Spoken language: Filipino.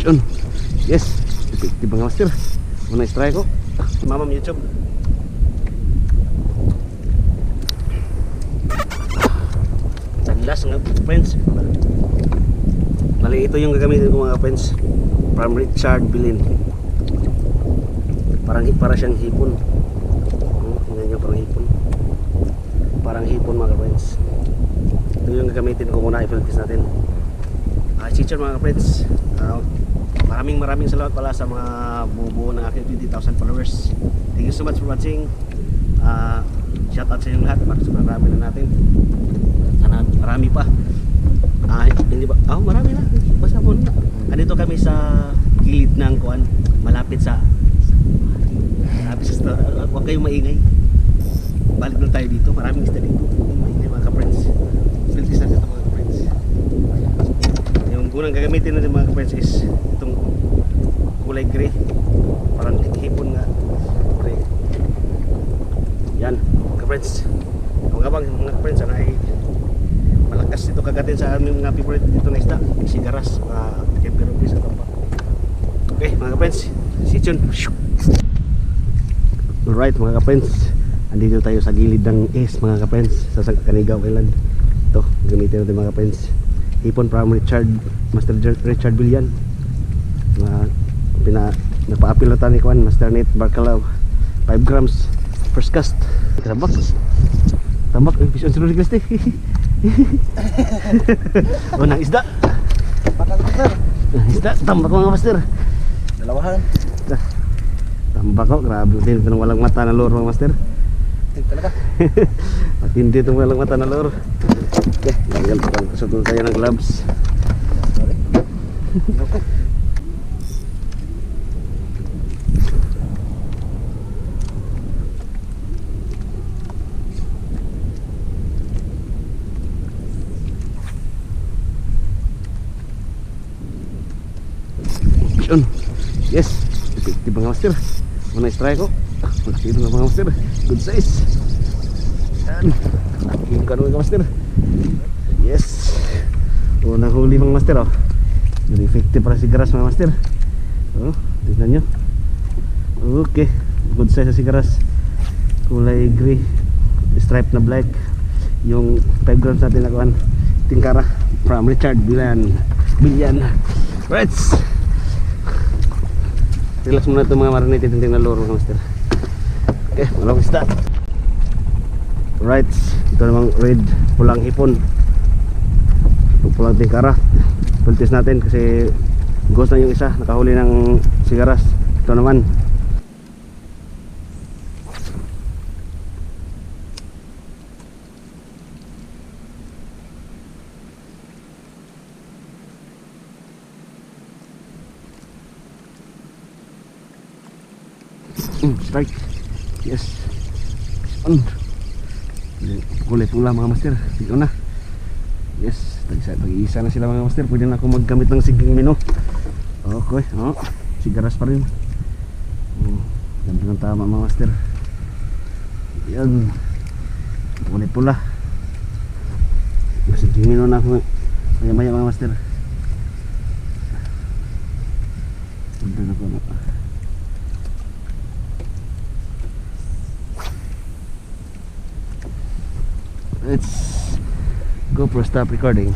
Yun. Yes. Effective mga master. Muna strike ko. Mamam YouTube. Last nga friends. Bali ito yung gagamitin ko mga friends. From Richard Bilin. Parang para siyang hipon. Hmm, tingnan nyo parang hipon. Parang hipon mga friends. Ito yung gagamitin ko muna i-filters natin. Ah, teacher mga friends. Ah, maraming maraming salamat pala sa mga bubuo ng aking 20,000 followers. Thank you so much for watching. Ah, shout out sa inyong lahat para sa marami na natin. Sana marami pa. Ah, hindi ba? Oh, marami na. Basta po na. Andito kami sa gilid ng kuan, malapit sa malapit sa. Huwag kayong maingay. Balik lang tayo dito. Maraming isda dito. Huwag kayong maingay mga ka-friends. Filtis na dito mga ka-friends. Yung unang gagamitin natin mga ka-friends is itong kulay gray. Parang hipon nga. Gray. Yan, ka-friends. Ang abang mga ka-friends, ano ay malakas dito kagatin sa aming mga favorite dito na isda sigaras uh, kemperupis at tampa okay mga ka-friends see you alright mga ka-friends andito tayo sa gilid ng is mga ka-friends sa Canigaw Island ito gamitin natin mga ka-friends hipon from Richard Master Richard Billian mga pina nagpa-appeal na tayo ni Kwan Master Nate Barcalaw 5 grams first cast. Tambak. Tambak eh bisyon sunod guys eh oh nang isda. Isda tambak mga master. Dalawahan. tambak ko grabe. Din itong walang mata na lure mga master. Talaga. matindi itong walang mata na lure okay tanggal pa susunod tayo ng gloves. Yun yes. Effective mga master muna strike ko Ah, malaki ito nga mga master good size yan laki yung kanon mga master yes. Unang huli mga master oh very effective para si grass mga master. Oh tignan nyo. Okay good size si grass. Kulay gray stripe na black. Yung 5 grams natin nakuhan tingkara from Richard Bilan Bilyan right relax muna ito mga marinated tinting na loro mga master. Okay malawang isda right ito namang red pulang hipon. Pulang tingkara pultis natin kasi ghost na yung isa nakahuli ng sigaras ito naman Mm, strike. Yes. On. Kulay pula mga master. Dito na. Yes. Tag-isa, tag-isa na sila mga master. Pwede na ako maggamit ng siging mino. Okay. Oh. Sigaras pa rin. Oh. Ganda ng tama mga master. Yan. Kulay pula. Siging mino na ako. Maya maya mga master. Ganda na ko na. GoPro stop recording.